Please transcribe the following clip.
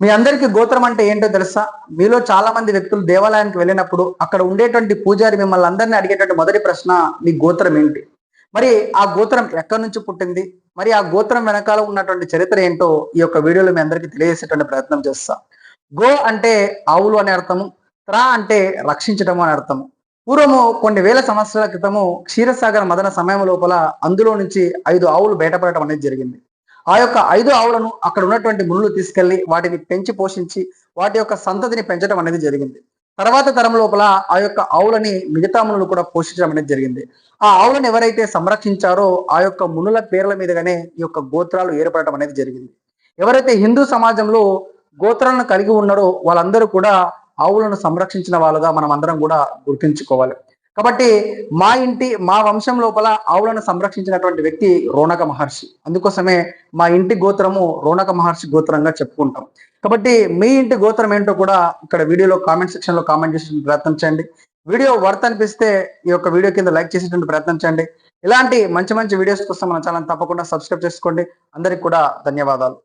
మీ అందరికీ గోత్రం అంటే ఏంటో తెలుసా? మీలో చాలా మంది వ్యక్తులు దేవాలయానికి వెళ్ళినప్పుడు అక్కడ ఉండేటువంటి పూజారి మిమ్మల్ని అందరినీ అడిగేటువంటి మొదటి ప్రశ్న మీ గోత్రం ఏంటి? మరి ఆ గోత్రం ఎక్కడి నుంచి పుట్టింది? మరి ఆ గోత్రం వెనకాల ఉన్నటువంటి చరిత్ర ఏంటో ఈ యొక్క వీడియోలో మీ అందరికీ తెలియజేసేటువంటి ప్రయత్నం చేస్తా. గో అంటే ఆవులు అనే అర్థము త్రా అంటే రక్షించటము అని అర్థము. పూర్వము కొన్ని వేల సంవత్సరాల క్రితము క్షీరసాగర మదన సమయం లోపల అందులో నుంచి ఐదు ఆవులు బయటపడటం అనేది జరిగింది. ఆ యొక్క ఐదు ఆవులను అక్కడ ఉన్నటువంటి మునులు తీసుకెళ్ళి వాటిని పెంచి పోషించి వాటి యొక్క సంతతిని పెంచడం అనేది జరిగింది. తర్వాత తరం లోపల ఆ యొక్క ఆవులని మిగతా మునులు కూడా పోషించడం అనేది జరిగింది. ఆ ఆవులను ఎవరైతే సంరక్షించారో ఆ యొక్క మునుల పేర్ల మీదుగానే ఈ యొక్క గోత్రాలు ఏర్పడటం అనేది జరిగింది. ఎవరైతే హిందూ సమాజంలో గోత్రాలను కలిగి ఉన్నారో వాళ్ళందరూ కూడా ఆవులను సంరక్షించిన వాళ్ళుగా మనం అందరం కూడా గుర్తించుకోవాలి. కాబట్టి మా ఇంటి మా వంశం లోపల ఆవులను సంరక్షించినటువంటి వ్యక్తి రోణక మహర్షి. అందుకోసమే మా ఇంటి గోత్రము రోణక మహర్షి గోత్రంగా చెప్పుకుంటాం. కాబట్టి మీ ఇంటి గోత్రం ఏంటో కూడా ఇక్కడ వీడియోలో కామెంట్ సెక్షన్లో కామెంట్ చేసే ప్రయత్నం చేయండి. వీడియో వర్త్ అనిపిస్తే ఈ యొక్క వీడియో కింద లైక్ చేసేటువంటి ప్రయత్నం చేయండి. ఇలాంటి మంచి మంచి వీడియోస్ కోసం మన ఛానల్ తప్పకుండా సబ్స్క్రైబ్ చేసుకోండి. అందరికి కూడా ధన్యవాదాలు.